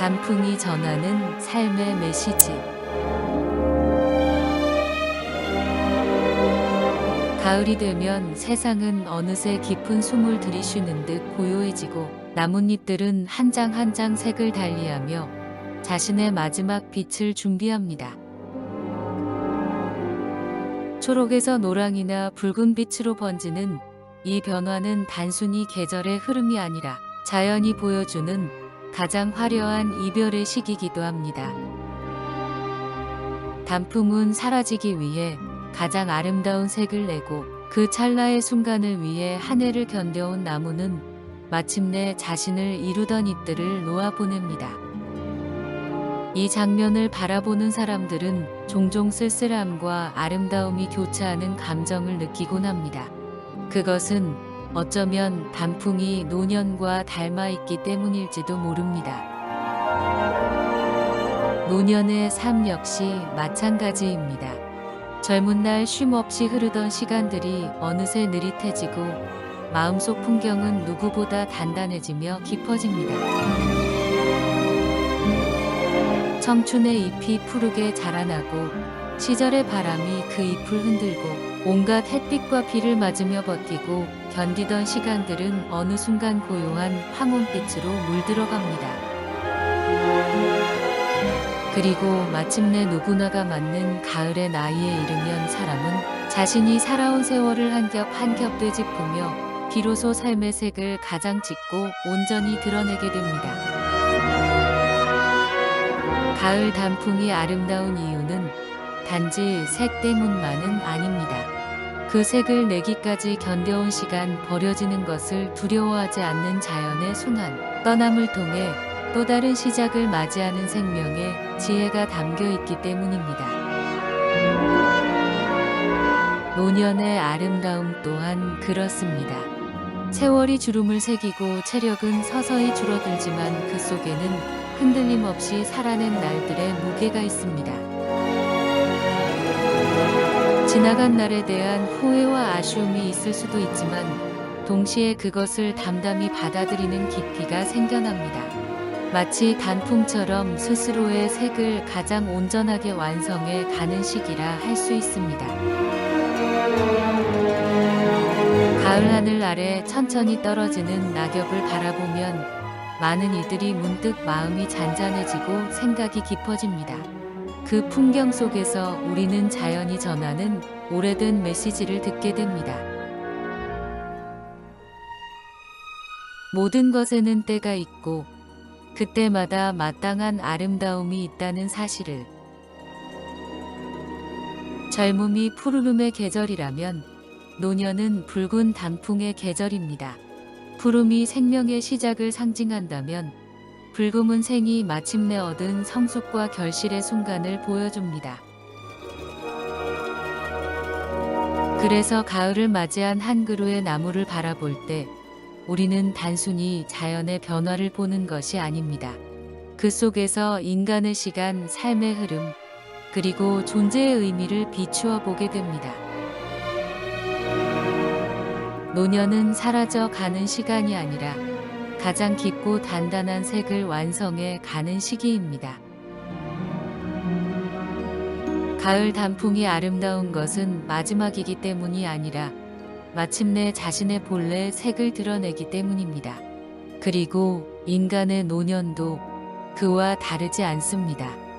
단풍이 전하는 삶의 메시지. 가을이 되면 세상은 어느새 깊은 숨을 들이쉬는 듯 고요해지고 나뭇잎들은 한장 한 장 색을 달리하며 자신의 마지막 빛을 준비합니다. 초록에서 노랑이나 붉은 빛으로 번지는 이 변화는 단순히 계절의 흐름이 아니라 자연이 보여주는 가장 화려한 이별의 시기이기도 합니다. 단풍은 사라지기 위해 가장 아름다운 색을 내고 그 찰나의 순간을 위해 한 해를 견뎌온 나무는 마침내 자신을 이루던 잎들을 놓아보냅니다. 이 장면을 바라보는 사람들은 종종 쓸쓸함과 아름다움이 교차하는 감정을 느끼곤 합니다. 그것은 어쩌면 단풍이 노년과 닮아 있기 때문일지도 모릅니다. 노년의 삶 역시 마찬가지입니다. 젊은 날 쉼 없이 흐르던 시간들이 어느새 느릿해지고 마음속 풍경은 누구보다 단단해지며 깊어집니다. 청춘의 잎이 푸르게 자라나고 시절의 바람이 그 잎을 흔들고 온갖 햇빛과 비를 맞으며 버티고 견디던 시간들은 어느 순간 고요한 황혼빛으로 물들어갑니다. 그리고 마침내 누구나가 맞는 가을의 나이에 이르면 사람은 자신이 살아온 세월을 한 겹 한 겹 되짚으며 비로소 삶의 색을 가장 짙고 온전히 드러내게 됩니다. 가을 단풍이 아름다운 이유는 단지 색 때문만은 아닙니다. 그 색을 내기까지 견뎌온 시간 버려지는 것을 두려워하지 않는 자연의 순환, 떠남을 통해 또 다른 시작을 맞이하는 생명의 지혜가 담겨 있기 때문입니다. 노년의 아름다움 또한 그렇습니다. 세월이 주름을 새기고 체력은 서서히 줄어들지만 그 속에는 흔들림 없이 살아낸 날들의 무게가 있습니다. 지나간 날에 대한 후회와 아쉬움이 있을 수도 있지만 동시에 그것을 담담히 받아들이는 깊이가 생겨납니다. 마치 단풍처럼 스스로의 색을 가장 온전하게 완성해 가는 시기라 할 수 있습니다. 가을 하늘 아래 천천히 떨어지는 낙엽을 바라보면 많은 이들이 문득 마음이 잔잔해지고 생각이 깊어집니다. 그 풍경 속에서 우리는 자연이 전하는 오래된 메시지를 듣게 됩니다. 모든 것에는 때가 있고 그때마다 마땅한 아름다움이 있다는 사실을 젊음이 푸르름의 계절이라면 노년은 붉은 단풍의 계절입니다. 푸름이 생명의 시작을 상징한다면 붉음은 생이 마침내 얻은 성숙과 결실의 순간을 보여줍니다. 그래서 가을을 맞이한 한 그루의 나무를 바라볼 때 우리는 단순히 자연의 변화를 보는 것이 아닙니다. 그 속에서 인간의 시간, 삶의 흐름, 그리고 존재의 의미를 비추어 보게 됩니다. 노년은 사라져 가는 시간이 아니라 가장 깊고 단단한 색을 완성해 가는 시기입니다. 가을 단풍이 아름다운 것은 마지막이기 때문이 아니라 마침내 자신의 본래 색을 드러내기 때문입니다. 그리고 인간의 노년도 그와 다르지 않습니다.